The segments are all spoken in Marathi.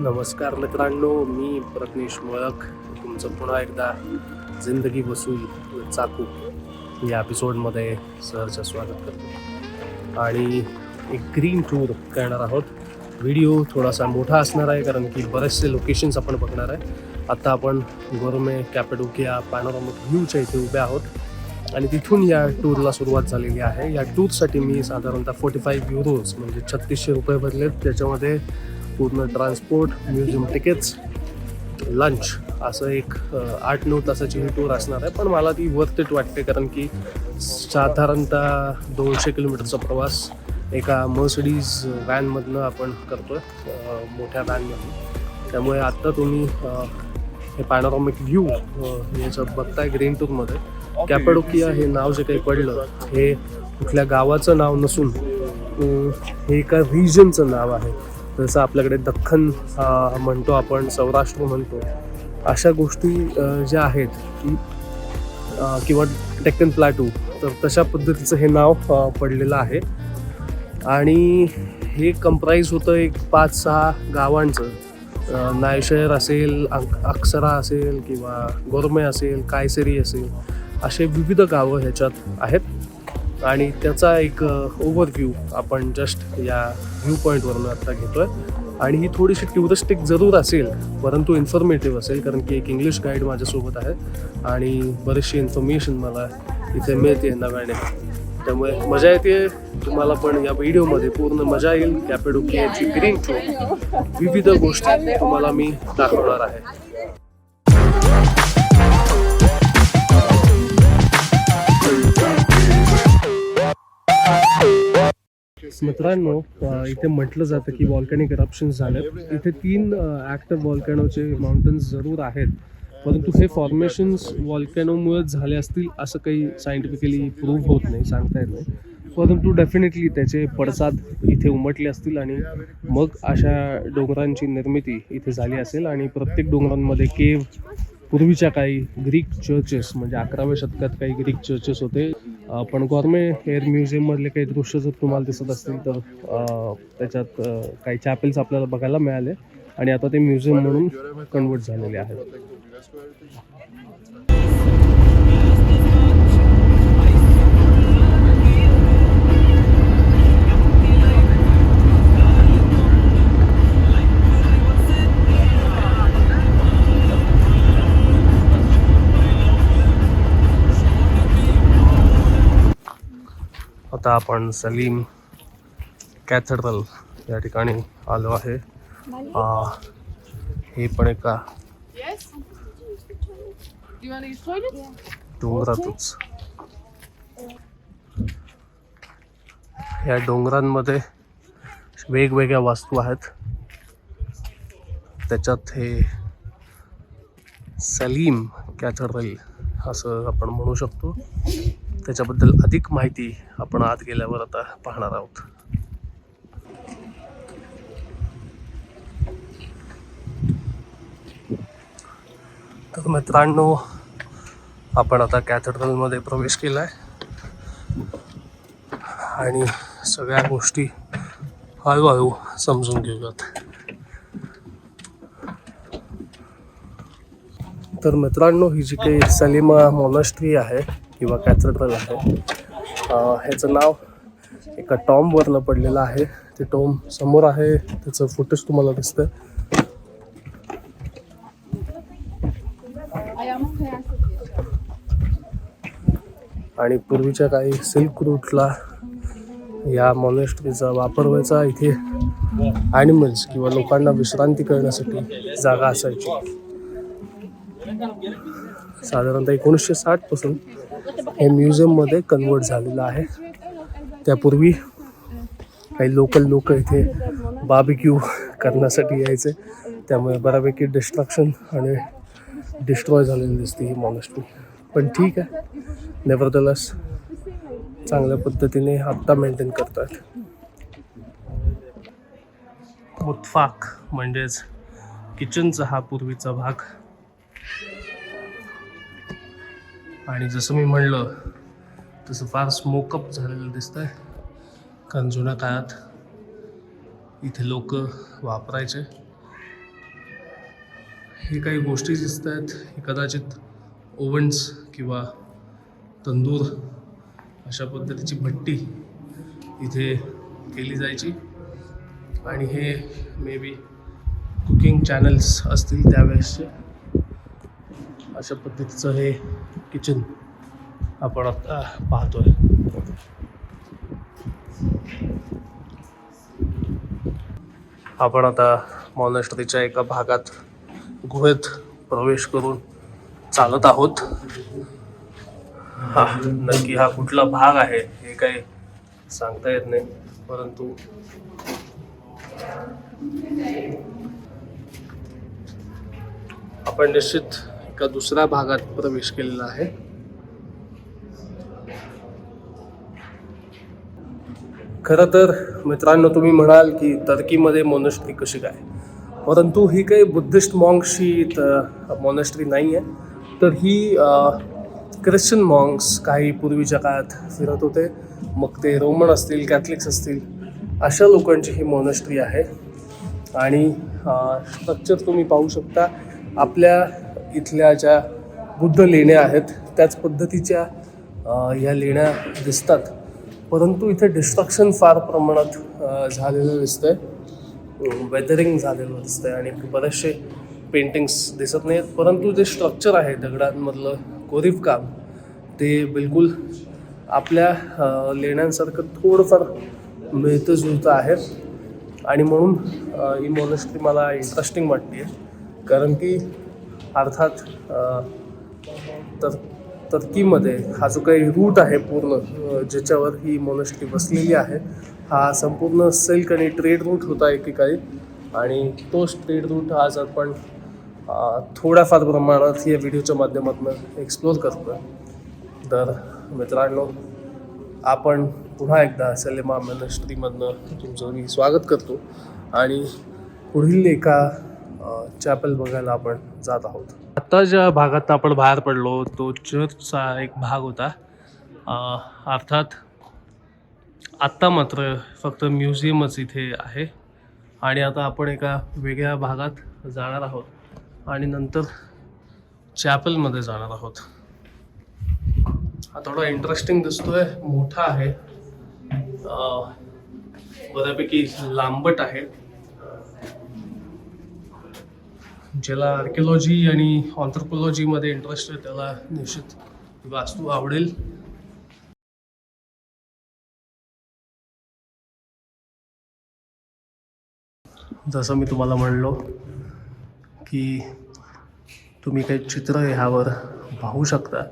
नमस्कार मित्रांनो मी प्रज्ञेश मोळक. तुमचं पुन्हा एकदा जिंदगी वसूल चाकू या एपिसोडमध्ये सहर्ष स्वागत करतो. आणि एक ग्रीन टूर करणार आहोत. व्हिडिओ थोडासा मोठा असणार आहे कारण की बरेचसे लोकेशन्स आपण बघणार आहे. आता आपण गोरमे कॅपेडोकिया पॅनोरामिक व्ह्यूच्या इथे उभे आहोत. आणि तिथून या टूरला सुरुवात झालेली आहे. या टूरसाठी मी साधारणतः फोर्टी फाईव्ह युरोज म्हणजे छत्तीसशे रुपये भरलेत. त्याच्यामध्ये पूर्ण ट्रान्सपोर्ट म्युझियम तिकीट्स लंच असं एक आठ नऊ तासाची ही टूर असणार आहे. पण मला ती वर्थ इट वाटते कारण की साधारणतः दोनशे किलोमीटरचा प्रवास एका मर्सडीज व्हॅनमधनं आपण करतो आहे मोठ्या व्हॅनमधून त्यामुळे आत्ता तुम्ही हे पॅनॉरॉमिक व्ह्यू याचं बघताय ग्रीन टूरमध्ये कॅपडोकिया हे नाव जे काही पडलं हे कुठल्या गावाचं नाव नसून हे एका रिजनचं नाव आहे. जसं आपल्याकडे दख्खन म्हणतो आपण सौराष्ट्र म्हणतो. अशा गोष्टी ज्या आहेत की किंवा डेक्कन प्लॅटू तर तशा पद्धतीचं हे नाव पडलेलं आहे. आणि हे कंप्राईज होतं एक पाच सहा गावांचं. नायशहर असेल अक्षरा असेल किंवा गोरमे असेल कायसेरी असेल असे विविध गावं ह्याच्यात आहेत. आणि त्याचा एक ओव्हरव्ह्यू आपण जस्ट या व्ह्यू पॉईंटवरून आता घेतोय. आणि ही थोडीशी ट्युरिस्टिक जरूर असेल परंतु इन्फॉर्मेटिव्ह असेल कारण की एक इंग्लिश गाईड माझ्यासोबत आहे. आणि बरीचशी इन्फॉर्मेशन मला इथे मिळते नव्याने. त्यामुळे मजा येते. तुम्हाला पण या व्हिडिओमध्ये पूर्ण मजा येईल. कॅपेडोकियाची ग्रीन टूर विविध गोष्टी तुम्हाला मी दाखवणार आहे. मित्रांनो इथे म्हटलं जातं की व्हॉल्कॅनिक करप्शन झालेत इथे तीन ॲक्टिव्ह व्हॉल्कॅनोचे माउंटन्स जरूर आहेत. परंतु हे फॉर्मेशन्स व्हॉल्कॅनोमुळेच झाले. असतील असं काही सायंटिफिकली प्रूव्ह होत नाही सांगता येत नाही. परंतु डेफिनेटली त्याचे पडसाद इथे उमटले असतील आणि मग अशा डोंगरांची निर्मिती इथे झाली असेल आणि प्रत्येक डोंगरांमध्ये केव पूर्वीच्या काही ग्रीक चर्चेस म्हणजे अकराव्या शतकात काही ग्रीक चर्चेस होते. पण गॉर्मे एअर म्युझियममधले काही दृश्य जर तुम्हाला दिसत असतील तर त्याच्यात काही चॅपेल्स आपल्याला बघायला मिळाले. आणि आता ते म्युझियम म्हणून कन्वर्ट झालेले आहेत. आता आपण सलीम कॅथेड्रल या ठिकाणी आलो आहे. आ, हे पण एका? डोंगरातच. या डोंगरांमध्ये वेगवेगळ्या वास्तू आहेत. त्याच्यात हे सलीम कॅथेड्रल असं आपण म्हणू शकतो. त्याच्याबद्दल अधिक माहिती आपण आत गेल्यावर आता पाहणार आहोत. तर मित्रांनो आपण आता कॅथेड्रलमध्ये प्रवेश केला आहे आणि सगळ्या गोष्टी हळूहळू समजून घेऊयात. तर मित्रांनो ही जी काही सलीमा मॉनस्ट्री आहे किंवा कॅथेड्रल आहे. ह्याचं नाव एका टॉमवरनं पडलेलं आहे. ते टॉम समोर आहे. त्याचं फुटेज तुम्हाला दिसतंय. आणि पूर्वीच्या काही सिल्क रूटला या मॉनेस्ट्रीचा वापर व्हायचा. इथे ॲनिमल्स किंवा लोकांना विश्रांती करण्यासाठी जागा असायची. साधारणतः एकोणीसशे साठपासून हे म्युझियममध्ये कन्वर्ट झालेलं आहे. त्यापूर्वी काही लोकल लोक इथे बाबिक्यू करण्यासाठी यायचे. त्यामुळे बऱ्यापैकी डिस्ट्रक्शन आणि डिस्ट्रॉय झालेली दिसते ही मॉनेस्ट्री पण ठीक आहे. नेवरदलस चांगल्या पद्धतीने आत्ता मेंटेन करतात मुतफाक म्हणजेच किचनचा हा पूर्वीचा भाग. आणि जसं मी म्हणलं तसं फार स्मोकअप झालेलं दिसतंय. कारण जुन्या काळात इथे लोक वापरायचे. हे काही गोष्टी दिसत आहेत हे कदाचित ओव्हन्स किंवा तंदूर अशा पद्धतीची भट्टी इथे केली जायची. आणि हे मे बी कुकिंग चॅनल्स असतील त्यावेळेसचे. अशा पद्धतीचं हे किचन आपण आता पाहतोय. आपण आता मॉनेस्ट्रीच्या एका भागात गुहेत प्रवेश करून चालत आहोत. हा नक्की हा कुठला भाग आहे हे काही सांगता येत नाही परंतु आपण निश्चित एका दुसऱ्या भागात प्रवेश केलेला आहे. खरं तर मित्रांनो तुम्ही म्हणाल की टर्कीमध्ये मोनेस्ट्री कशी काय? परंतु ही काही बुद्धिस्ट मॉंग्सची मॉनेस्ट्री नाही आहे तर ही ख्रिश्चन मॉंग्स काही पूर्वीच्या काळात फिरत होते. मग ते रोमन असतील कॅथलिक्स असतील अशा लोकांची ही मॉनेस्ट्री आहे. आणि स्ट्रक्चर तुम्ही पाहू शकता. आपल्या इथल्या ज्या बुद्ध लेण्या आहेत त्याच पद्धतीच्या ह्या लेण्या दिसतात. परंतु इथे डिस्ट्रक्शन फार प्रमाणात झालेलं दिसतंय. वेदरिंग झालेलं दिसतंय आणि बरेचसे पेंटिंग्स दिसत नाहीत परंतु जे स्ट्रक्चर आहे दगडांमधलं कोरीव काम ते बिलकुल आपल्या लेण्यांसारखं थोडंफार मिळतं जुळतं आहे. आणि म्हणून ही मॉनेस्ट्री मला इंटरेस्टिंग वाटते कारण की अर्थात तर टर्कीमध्ये हा जो काही रूट आहे पूर्ण ज्याच्यावर ही मोनेस्ट्री बसलेली आहे हा संपूर्ण सिल्क आणि ट्रेड रूट होता एकेकाळी. आणि तोच ट्रेड रूट आज आपण थोड्याफार प्रमाणात या व्हिडिओच्या माध्यमातून एक्सप्लोर करतो तर मित्रांनो आपण पुन्हा एकदा सलेमा मोनेस्ट्रीमधनं तुमचं मी स्वागत करतो. आणि पुढील एका चॅपल बघायला आपण जात आहोत. आता ज्या भागात आपण बाहेर पडलो तो चर्चचा एक भाग होता. अर्थात आत्ता मात्र फक्त म्युझियमच इथे आहे. आणि आता आपण एका वेगळ्या भागात जाणार आहोत. आणि नंतर चॅपलमध्ये जाणार आहोत. हा थोडा इंटरेस्टिंग दिसतोय. मोठा आहे. बऱ्यापैकी लांबट आहे. ज्याला आर्किओलॉजी आणि ऑन्थ्रोपोलॉजीमध्ये इंटरेस्ट आहे त्याला निश्चित वास्तू आवडेल. जसं मी तुम्हाला म्हणलो की तुम्ही काही चित्र ह्यावर पाहू शकता.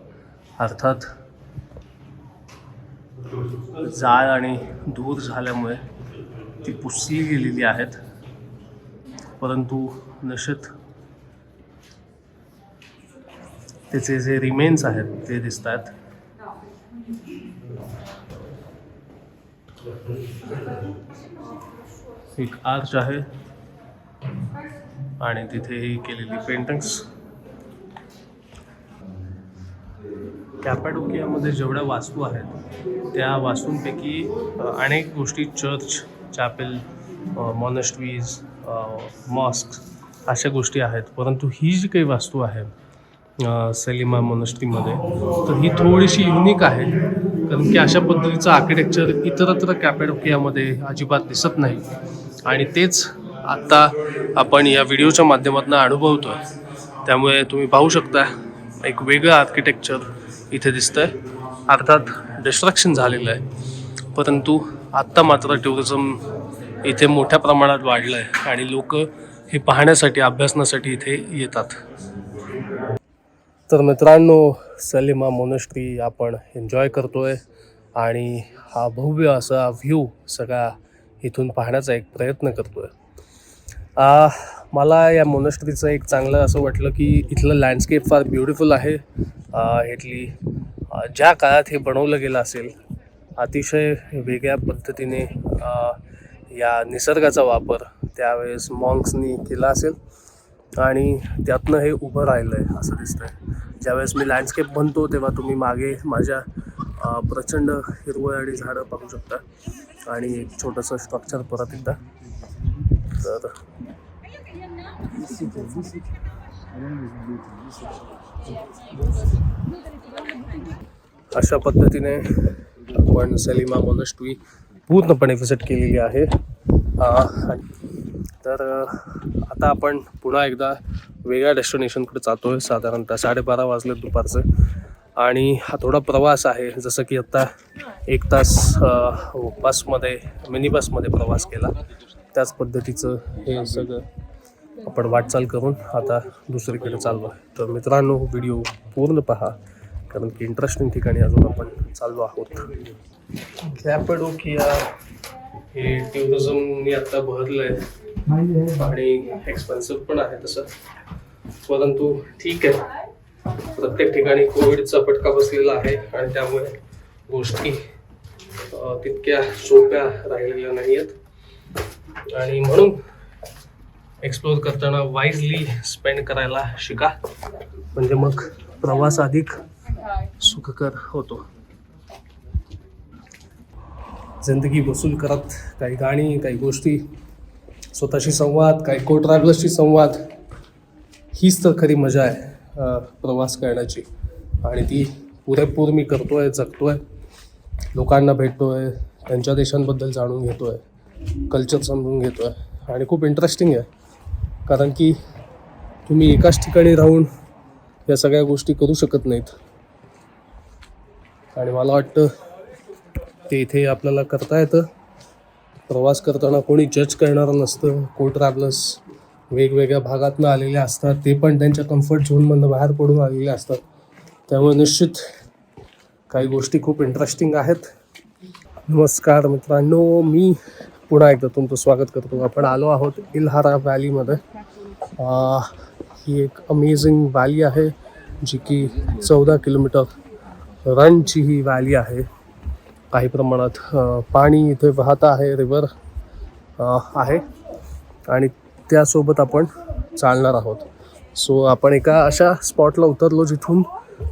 अर्थात जाळ आणि दूर झाल्यामुळे ती पुसली गेलेली आहेत. परंतु निश्चित त्याचे जे रिमेन्स आहेत ते दिसत आहेत एक आर्च आहे. आणि तिथे ही केलेली पेंटिंग्स कॅपॅडोकियामध्ये जेवढ्या वास्तू आहेत त्या वास्तूंपैकी अनेक गोष्टी चर्च चॅपेल मॉनेस्ट्रीज मॉस्क अशा गोष्टी आहेत. परंतु ही जी काही वास्तू आहे सलीमा मॉनेस्ट्रीमध्ये तर ही थोडीशी युनिक आहे कारण की अशा पद्धतीचं आर्किटेक्चर इतरत्र कॅपेडोकियामध्ये अजिबात दिसत नाही. आणि तेच आत्ता आपण या व्हिडिओच्या माध्यमातून अनुभवतो त्यामुळे तुम्ही पाहू शकता एक वेगळं आर्किटेक्चर इथे दिसतं आहे अर्थात डिस्ट्रक्शन झालेलं आहे. परंतु आत्ता मात्र टुरिझम इथे मोठ्या प्रमाणात वाढलं आहे आणि लोक हे पाहण्यासाठी अभ्यासण्यासाठी इथे येतात. तर मित्रांनो सलीमा मोनेस्ट्री आपण एन्जॉय करतोय आणि हा भव्य असा व्ह्यू सगळा इथून पाहण्याचा एक प्रयत्न करतोय. आहे मला या मोनेस्ट्रीचं एक चांगलं असं वाटलं की इथलं लँडस्केप फार ब्युटिफुल आहे. इथली ज्या काळात हे बनवलं गेलं असेल अतिशय वेगळ्या पद्धतीने या निसर्गाचा वापर त्यावेळेस मॉन्क्सनी केला असेल. आणि त्यातनं हे उभं राहिलं आहे असं दिसतं आहे ज्यावेळेस मी लँडस्केप बनतो तेव्हा तुम्ही मागे माझ्या प्रचंड हिरवळ आणि झाडं पाहू शकता. आणि एक छोटंसं स्ट्रक्चर परत एकदा. तर अशा पद्धतीने आपण सलीमा मोनस्ट्री पूर्णपणे व्हिजिट केलेली आहे. तर आता आपण पुन्हा एकदा वेगळ्या डेस्टिनेशनकडे जातो आहे साधारणतः साडेबारा वाजले दुपारचं आणि हा थोडा प्रवास आहे. जसं की आत्ता एक तास बसमध्ये मिनी बसमध्ये प्रवास केला. त्याच पद्धतीचं हे सगळं आपण वाटचाल करून आता दुसरीकडे चाललो आहे तर मित्रांनो व्हिडिओ पूर्ण पहा कारण की इंटरेस्टिंग ठिकाणी अजून आपण चाललो आहोत. कॅपडोकिया हे टुरिझमनी आत्ता भरलं आहे आणि एक्सपेन्सिव्ह पण आहे तसं. परंतु ठीक आहे. प्रत्येक ठिकाणी कोविडचा फटका बसलेला आहे आणि त्यामुळे गोष्टी तितक्या सोप्या राहिलेल्या नाही आहेत आणि म्हणून एक्सप्लोर करताना वाईजली स्पेंड करायला शिका. म्हणजे मग प्रवास अधिक सुखकर होतो. जिंदगी वसूल करत काही गाणी काही गोष्टी स्वतःशी संवाद काही को ट्रॅव्हलर्सशी संवाद. हीच तर खरी मजा आहे प्रवास करण्याची. आणि ती पुरेपूर मी करतो आहे जगतो आहे लोकांना भेटतो आहे त्यांच्या देशांबद्दल जाणून घेतो आहे कल्चर समजून घेतो आहे आणि खूप इंटरेस्टिंग आहे. कारण की तुम्ही एकाच ठिकाणी राहून या सगळ्या गोष्टी करू शकत नाहीत. आणि मला वाटतं ते इथे आपल्याला करता येतं. प्रवास करताना कोणी जज करणारं नसतं को ट्रॅव्हलर्स वेगवेगळ्या भागातनं आलेले असतात ते पण त्यांच्या कम्फर्ट झोनमधनं बाहेर पडून आलेले असतात. त्यामुळे निश्चित काही गोष्टी खूप इंटरेस्टिंग आहेत. नमस्कार मित्रांनो मी पुन्हा एकदा तुमचं स्वागत करतो. आपण आलो आहोत इल्हारा व्हॅलीमध्ये ही एक अमेझिंग व्हॅली आहे जी की चौदा किलोमीटर रनची ही व्हॅली आहे. काही प्रमाणात पाणी इथे वाहत आहे रिवर आहे. आणि त्यासोबत आपण चालणार आहोत. सो आपण एका अशा स्पॉटला उतरलो जिथून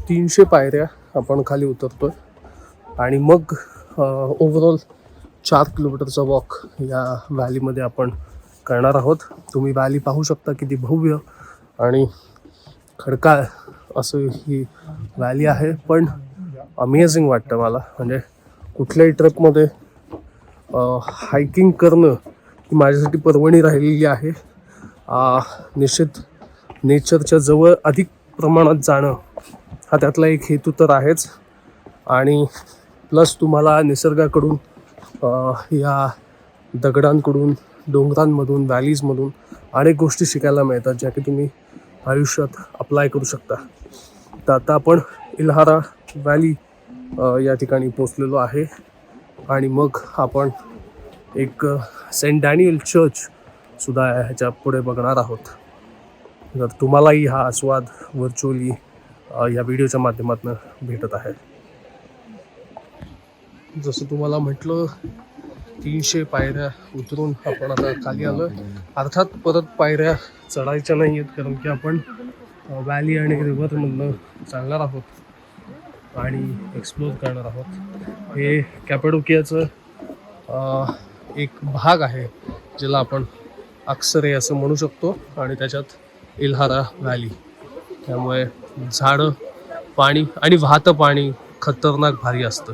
तीनशे पायऱ्या आपण खाली उतरतो आहे आणि मग ओव्हरऑल चार किलोमीटरचा वॉक या व्हॅलीमध्ये आपण करणार आहोत. तुम्ही व्हॅली पाहू शकता किती भव्य आणि खडकाळ असं ही व्हॅली आहे. पण अमेझिंग वाटतं मला. म्हणजे कुठल्याही ट्रकमध्ये हायकिंग करणं ही माझ्यासाठी पर्वणी राहिलेली आहे. निश्चित नेचरच्या जवळ अधिक प्रमाणात जाणं हा त्यातला एक हेतू तर आहेच. आणि प्लस तुम्हाला निसर्गाकडून या दगडांकडून डोंगरांमधून व्हॅलीजमधून अनेक गोष्टी शिकायला मिळतात ज्या की तुम्ही आयुष्यात अप्लाय करू शकता. तर आता आपण इल्हारा व्हॅली या ठिकाणी पोचलेलो आहे. आणि मग आपण एक सेंट डॅनियल चर्च सुद्धा ह्याच्या पुढे बघणार आहोत. जर तुम्हालाही हा आस्वाद व्हर्च्युअली या व्हिडिओच्या माध्यमातून भेटत आहे. जसं तुम्हाला म्हटलं तीनशे पायऱ्या उतरून आपण आता खाली आलो अर्थात परत पायऱ्या चढायच्या नाही आहेत कारण की आपण व्हॅली आणि रिव्हरमधनं चालणार आहोत. आणि एक्सप्लोर करणार आहोत. हे कॅपेडोकियाचं एक भाग आहे ज्याला आपण अक्षरे असं म्हणू शकतो आणि त्याच्यात इल्हारा व्हॅली. त्यामुळे झाडं पाणी आणि वाहतं पाणी खतरनाक भारी असतं.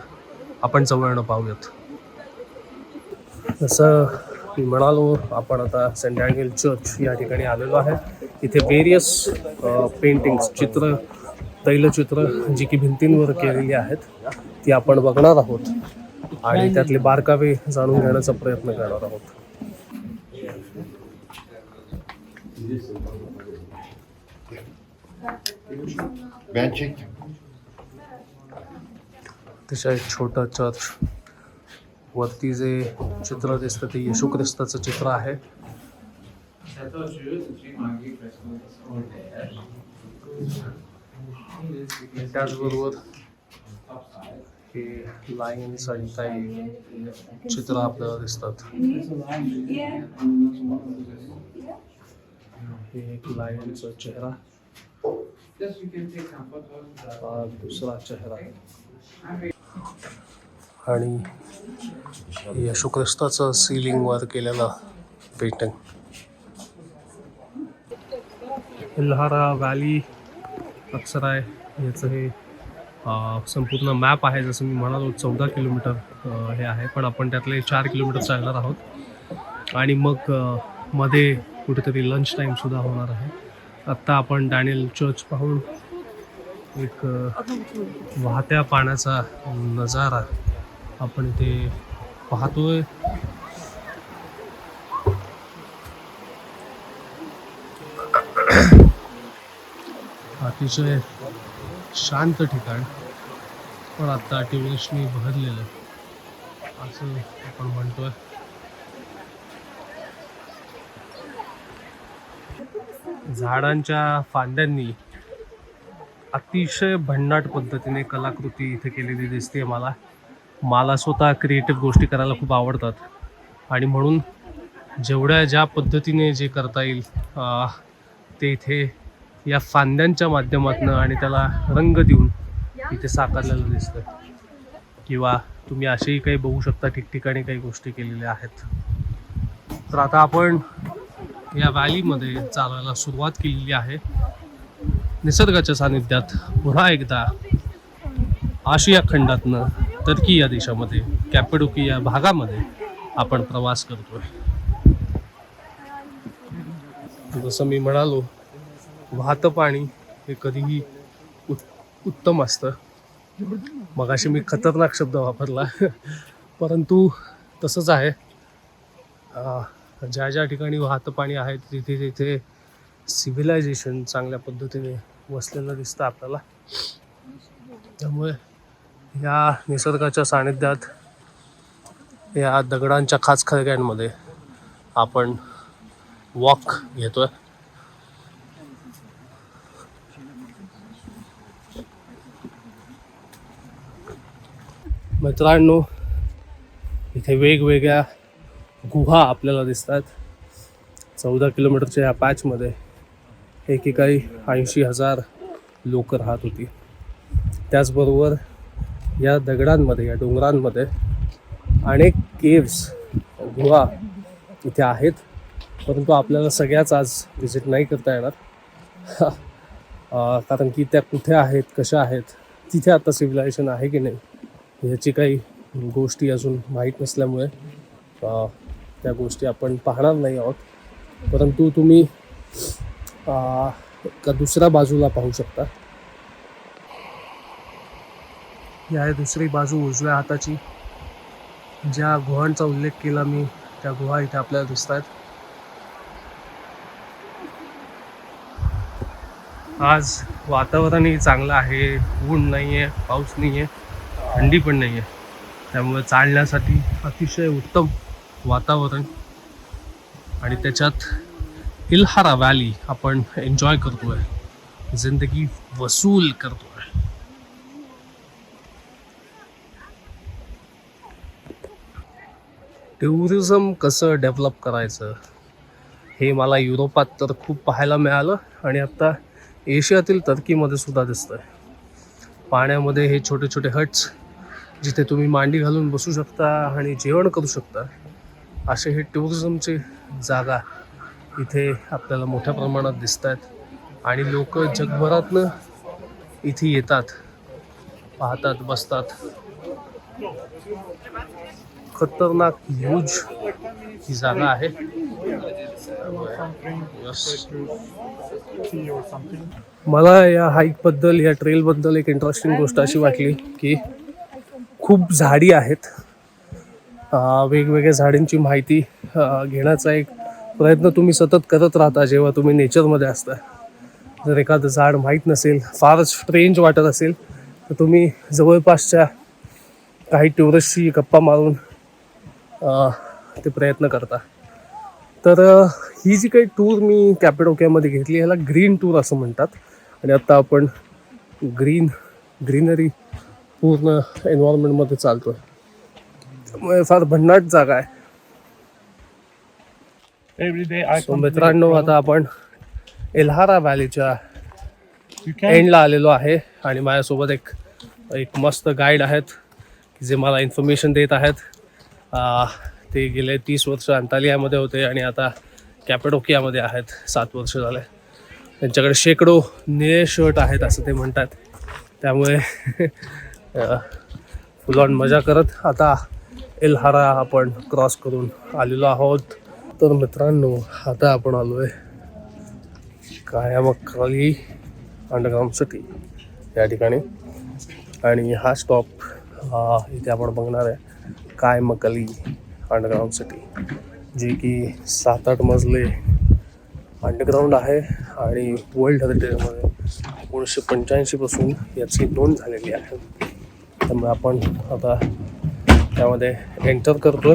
आपण जवळनं पाहूयात. जसं मी म्हणालो आपण आता सेंट डॅनियल चर्च या ठिकाणी आलेलो आहे. इथे वेरियस पेंटिंग्स चित्र तैलचित्र जी की भिंतींवर केलेली आहेत ती आपण बघणार आहोत आणि त्यातले बारकावे जाणून घेण्याचा प्रयत्न करणार आहोत. अतिशय छोटं चर्च. वरती जे चित्र दिसतं ते येशू ख्रिस्ताचं चित्र आहे. त्याचबरोबर हे लाईन्स आणि काही चित्र आपल्याला दिसतात. हे एक लायनचा चेहरा. हा दुसरा चेहरा. आणि यशुख्रिस्ताचं सिलिंग वर केलेलं पेंटिंग इल्हारा व्हॅली अक्षराय याचं हे संपूर्ण मॅप आहे. जसं मी म्हणालो चौदा किलोमीटर हे आहे. पण आपण त्यातले चार किलोमीटर चालणार आहोत. आणि मग मध्ये कुठेतरी लंच टाईमसुद्धा होणार आहे. आत्ता आपण डॅनियल चर्च पाहून एक वाहत्या पाण्याचा नजारा आपण इथे पाहतोय. अतिशय शांत ठिकाण. पण आता टुरिस्टनी भरलेलं असं आपण म्हणतोय. झाडांच्या फांद्यांनी अतिशय भन्नाट पद्धतीने कलाकृती इथे केलेली दिसते मला. मला स्वतः क्रिएटिव्ह गोष्टी करायला खूप आवडतात. आणि म्हणून जेवढ्या ज्या पद्धतीने जे करता येईल ते इथे या फांद्यांच्या माध्यमातून आणि त्याला रंग देऊन इथे साकारलेलं दिसतं किंवा तुम्ही असेही काही बघू शकता ठिकठिकाणी काही गोष्टी केलेल्या आहेत. तर आता आपण या व्हॅलीमध्ये चालायला सुरुवात केलेली आहे. निसर्गाच्या सानिध्यात पुन्हा एकदा आशिया खंडातनं टर्की या देशामध्ये कॅपेडोकी या भागामध्ये आपण प्रवास करतोय. जसं मी म्हणालो वाहतं पाणी हे कधीही उत उत्तम असतं. मगाशी मी खतरनाक शब्द वापरला. परंतु तसंच आहे. ज्या ज्या ठिकाणी वाहतं पाणी आहे तिथे तिथे सिव्हिलायझेशन चांगल्या पद्धतीने वसलेलं दिसतं आपल्याला. त्यामुळे या निसर्गाच्या सानिध्यात या दगडांच्या खाच खळग्यांमध्ये आपण वॉक घेतोय. मित्रांनो इथे वेगवेगळ्या गुहा आपल्याला दिसतात. चौदा किलोमीटरच्या या पॅचमध्ये एकेकाळी ऐंशी हजार लोक राहत होती. त्याचबरोबर या दगडांमध्ये या डोंगरांमध्ये अनेक केव्स गुहा इथे आहेत. परंतु आपल्याला सगळ्याच आज व्हिजिट नाही करता येणार. कारण की त्या कुठे आहेत कशा आहेत तिथे आता सिव्हिलायझेशन आहे की नाही ह्याची काही गोष्टी अजून माहीत नसल्यामुळे त्या गोष्टी आपण पाहणार नाही आहोत. परंतु तुम्ही का एका दुसऱ्या बाजूला पाहू शकता. या आहे दुसरी बाजू उजव्या हाताची. ज्या गुहांचा उल्लेख केला मी त्या गुहा इथे आपल्याला दिसत आहेत आज वातावरणही चांगलं आहे ऊन नाही आहे पाऊस नाही आहे थंडी पण नाही आहे त्यामुळे चालण्यासाठी अतिशय उत्तम वातावरण. आणि त्याच्यात इल्हारा व्हॅली आपण एन्जॉय करतोय. जिंदगी वसूल करतोय. टुरिझम कसं डेव्हलप करायचं? हे मला युरोपात तर खूप पाहायला मिळालं आणि आत्ता एशियातील टर्कीमध्ये सुद्धा दिसतंय. पाण्यामध्ये हे छोटे छोटे हट्स जिथे तुम्ही मांडी घालून बसू शकता आणि जेवण करू शकता असे हे टुरिझमचे जागा इथे आपल्याला मोठ्या प्रमाणात दिसत आहेत आणि लोक जगभरातनं इथे येतात पाहतात बसतात. खतरनाक ह्यूज ही जागा आहे. मला या हाईकबद्दल या ट्रेलबद्दल एक इंटरेस्टिंग गोष्ट अशी वाटली की खूप झाडी आहेत. वेगवेगळ्या झाडींची माहिती घेण्याचा एक प्रयत्न तुम्ही सतत करत राहता जेव्हा तुम्ही नेचरमध्ये असता. जर एखादं झाड माहीत नसेल फारच स्ट्रेंज वाटत असेल तर तुम्ही जवळपासच्या काही टुरिस्टशी गप्पा मारून ते प्रयत्न करता. तर ही जी काही टूर मी कॅपेडोक्यामध्ये घेतली ह्याला ग्रीन टूर असं म्हणतात. आणि आत्ता आपण ग्रीन ग्रीनरी पूर्ण एन्व्हायरमेंटमध्ये चालतोय. त्यामुळे फार भन्नाट जागा आहे. सो मित्रांनो आता आपण एल्हारा व्हॅलीच्या एंडला आलेलो आहे आणि माझ्यासोबत एक एक मस्त गाईड आहेत जे मला इन्फॉर्मेशन देत आहेत. ते गेले तीस वर्ष अंतालियामध्ये होते आणि आता कॅपेडोकियामध्ये आहेत. सात वर्ष झाले. त्यांच्याकडे शेकडो निळे शर्ट आहेत असं ते म्हणतात. त्यामुळे फुल ऑन मजा करत. आता एल्हारा आपण क्रॉस करून आलेलो आहोत. तर मित्रांनो आता आपण आलो आहे कायामक्काली अंडरग्राऊंडसाठी या ठिकाणी. आणि हा स्टॉप इथे आपण बघणार आहे कायमकली अंडरग्राउंड सिटी जे की सात आठ मजले अंडरग्राऊंड आहे आणि वर्ल्ड हेरिटेजमध्ये एकोणीसशे पंच्याऐंशीपासून याची नोंद झालेली आहे. त्यामुळे आपण आता त्यामध्ये एंटर करतो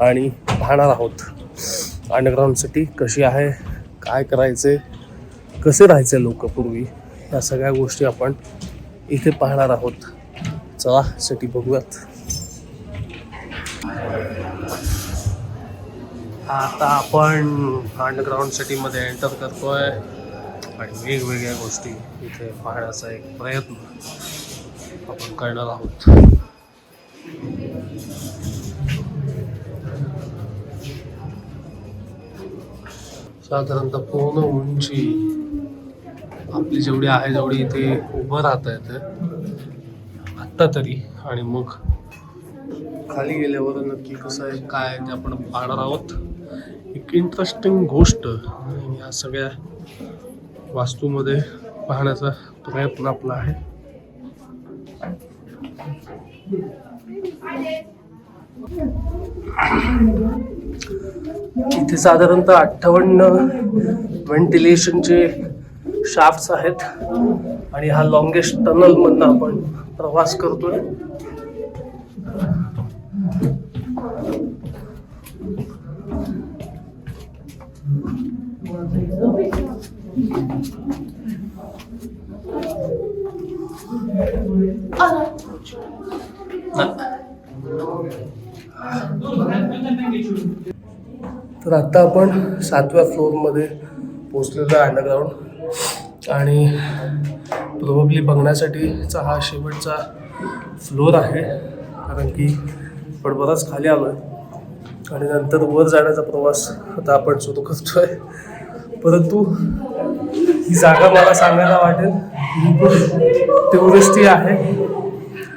आणि पाहणार आहोत. अंडरग्राऊंडसाठी कशी आहे काय करायचे कसे राहायचे लोक पूर्वी या सगळ्या गोष्टी आपण इथे पाहणार आहोत. चला सिटी बघूयात. आता आपण अंडरग्राऊंड सिटीमध्ये एंटर करतोय. आणि वेगवेगळ्या गोष्टी इथे पाहण्याचा एक प्रयत्न. आपण करणार आहोत. साधारणतः पूर्ण उंची आपली जेवढी आहे जेवढी इथे उभं राहता येतं आत्ता तरी. आणि मग खाली गेल्यावर नक्की कसं आहे काय आहे ते आपण पाहणार आहोत. एक इंटरेस्टिंग गोष्ट या सगळ्या वास्तूमध्ये पाहण्याचा प्रयत्न आपला आहे. इथे साधारणतः अठ्ठावन्न व्हेंटिलेशनचे शाफ्ट्स आहेत. आणि हा लॉंगेस्ट टनल मधनं आपण प्रवास करतोय. तर आता आपण सातव्या फ्लोअरमध्ये पोचलेलो आहे अंडरग्राऊंड आणि प्रोबब्ली बघण्यासाठीचा हा शेवटचा फ्लोअर आहे. कारण की आपण बराच खाली आलो आहे आणि नंतर वर जाण्याचा प्रवास आता आपण सुरू करतोय. परंतु ही जागा मला सांगायला वाटेल. तेवढीच ती आहे.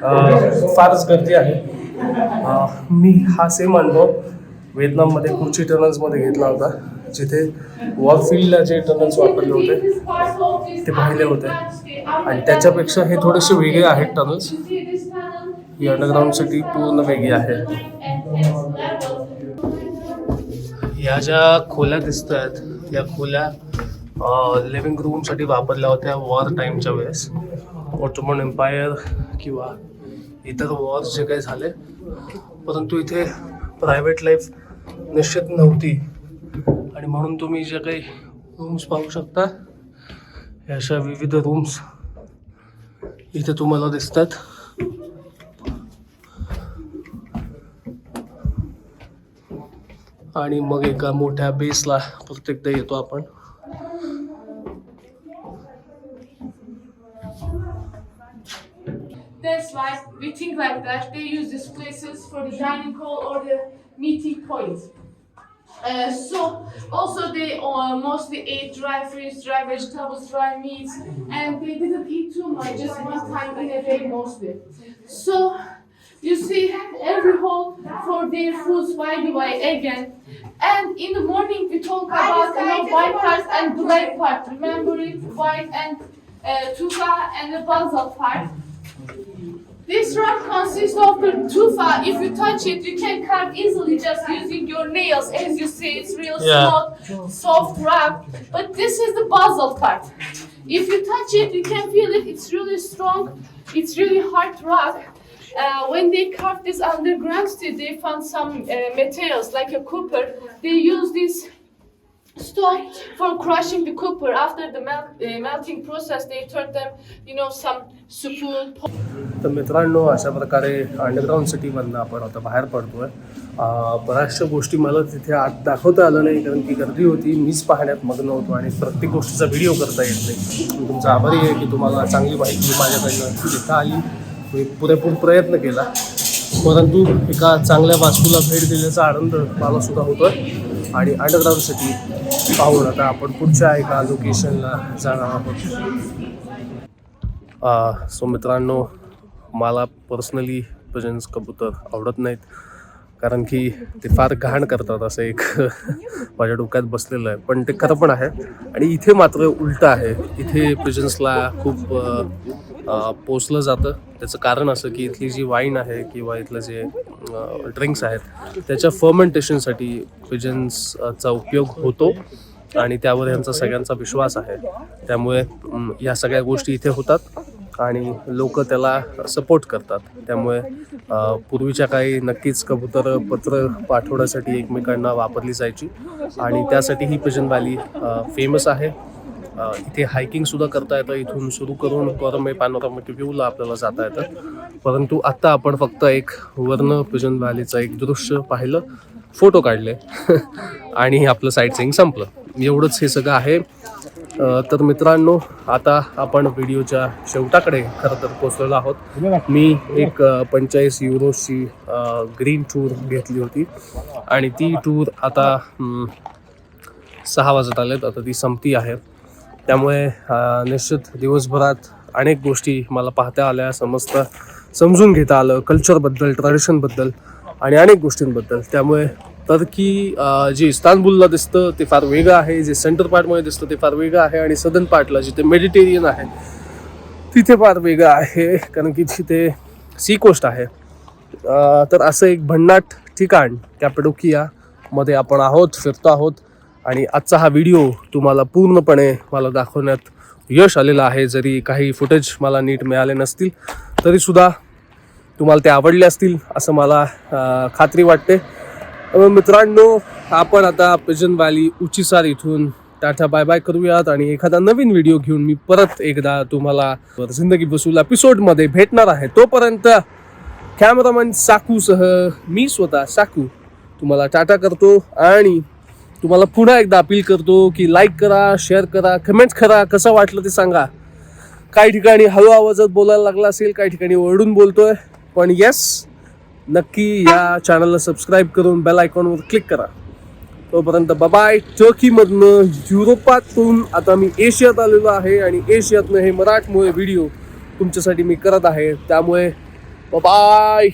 फारच गर्दी आहे. मी हा सेम अनुभव व्हिएतनाममध्ये कुर्ची टनल्समध्ये घेतला होता जिथे वॉरफिल्डला जे टनल्स वापरले होते ते पाहिले होते. आणि त्याच्यापेक्षा हे थोडेसे वेगळे आहेत टनल्स ही अंडरग्राऊंडसाठी पूर्ण वेगळी आहे. या ज्या खोल्या दिसत आहेत या खोल्या लिव्हिंग रूमसाठी वापरल्या होत्या वॉर टाईमच्या वेळेस. ऑटोमन एम्पायर किंवा इतर वॉर्स जे काही झाले परंतु इथे प्रायव्हेट लाईफ निश्चित नव्हती. आणि म्हणून तुम्ही जे काही रूम्स पाहू शकता अशा विविध रूम्स इथे तुम्हाला दिसतात. आणि मग एका मोठ्या बेसला प्रत्येकदा येतो आपण. That's why we think like that. They use these places for the dining hall or the meeting point. Uh, so also they uh, mostly ate dry fruits, dry vegetables, dry meats, and they didn't eat too much, just one time in a day mostly. So you see every hall for their foods by the way again. And in the morning we talk about you know, white part and black part. Remember it, white and uh, tufa and the basalt part. This rock consists of the tufa. If you touch it, you can carve easily just using your nails. As you see, it's real Yeah. smooth, soft rock. But this is the basalt part. If you touch it, you can feel it. It's really strong. It's really hard rock. Uh, when they carved this underground they found some uh, materials like a copper. They use this stone for crushing the copper. After the melt, uh, melting process, they turned them, you know, some spoon, तर मित्रांनो अशा प्रकारे अंडरग्राऊंड सिटीमधनं आपण आता बाहेर पडतो आहे बऱ्याचशा गोष्टी मला तिथे आत दाखवता आलं नाही कारण की गर्दी होती मीच पाहण्यात मग्न होतो आणि प्रत्येक गोष्टीचा व्हिडिओ करता येत नाही. मी तुमचा आभारी आहे की तुम्हाला चांगली माहिती माझ्याकडनं देता आली. मी पुरेपूर प्रयत्न केला. परंतु एका चांगल्या वास्तूला भेट दिल्याचा आनंद मला सुद्धा आहे आणि अंडरग्राऊंड सिटी पाहून आता आपण पुढच्या एका लोकेशनला जाणार आहोत. सो मित्रांनो मला पर्सनली भजन्स कबूतर आवडत नाहीत. कारण की ते फार घाण करतात असं एक माझ्या डोक्यात बसलेलं आहे. पण ते खरं पण आहे. आणि इथे मात्र उलटं आहे. इथे पिजन्सला खूप पोचलं जातं. त्याचं कारण असं की इथली जी वाईन आहे किंवा इथलं जे ड्रिंक्स आहेत त्याच्या फर्मेंटेशनसाठी पिजन्सचा उपयोग होतो. आणि त्यावर यांचा सगळ्यांचा विश्वास आहे. त्यामुळे या सगळ्या गोष्टी इथे होतात. आणि लोक त्याला सपोर्ट करतात. त्यामुळे पूर्वीच्या काळी नक्कीच कबूतर पत्र पाठवण्यासाठी एकमेकांना वापरली जायची. आणि त्यासाठी ही पिजन व्हॅली फेमस आहे. इथे हायकिंगसुद्धा करता येतं. इथून सुरू करून कोरमे पॅनोरामिक व्ह्यूला आपल्याला जाता येतं. परंतु आत्ता आपण फक्त एक वर्ण पिजन व्हॅलीचं एक दृश्य पाहिलं फोटो काढले. आणि आपलं साईट सेईंग संपलं. एवढंच हे सगळं आहे. तर मित्रांनो आता आपण व्हिडिओच्या शेवटाकडे खरं तर पोचलेलो आहोत. मी एक अ, पंचेचाळीस युरोची ग्रीन टूर घेतली होती. आणि ती टूर आता सहा वाजत आलेत. आता ती संपती आहे. त्यामुळे निश्चित दिवसभरात अनेक गोष्टी मला पाहता आल्या समजता समजून घेता आलं कल्चरबद्दल ट्रॅडिशनबद्दल आणि अनेक गोष्टींबद्दल. त्यामुळे टर्की जे इस्तानबुलला दिसतं ते फार वेगळं आहे जे सेंटर पार्टमध्ये दिसतं ते फार वेगळं आहे आणि सदन पार्टला जिथे मेडिटेरियन आहे तिथे फार वेगळं आहे कारण की तिथे सी कोस्ट आहे. तर असं एक भन्नाट ठिकाण कॅपेडोकियामध्ये आपण आहोत फिरतो आहोत आणि आजचा हा व्हिडिओ तुम्हाला पूर्णपणे मला दाखवण्यात यश आलेलं आहे. जरी काही फुटेज मला नीट मिळाले नसतील तरीसुद्धा तुम्हाला ते आवडले असतील असं मला खात्री वाटते. मित्रांनो आपण आता पिजन व्हॅली उचीसार इथून टाटा बाय बाय करूयात आणि एखादा नवीन व्हिडिओ घेऊन मी परत एकदा तुम्हाला जिंदगी बसूल एपिसोडमध्ये भेटणार आहे. तोपर्यंत कॅमेरामॅन साकूसह मी स्वतः साकू तुम्हाला टाटा करतो आणि तुम्हाला पुन्हा एकदा अपील करतो की लाईक करा शेअर करा कमेंट करा कसं वाटलं ते सांगा. काही ठिकाणी हळू आवाजात बोलायला लागला असेल काही ठिकाणी ओरडून बोलतोय पण येस नक्की या चॅनलला सबस्क्राईब करून बेल आयकॉनवर क्लिक करा. तोपर्यंत बाबाय टर्कीमधनं युरोपातून आता मी एशियात आलेलो आहे आणि एशियातनं हे मराठमोळे व्हिडिओ तुमच्यासाठी मी करत आहे. त्यामुळे बाबाय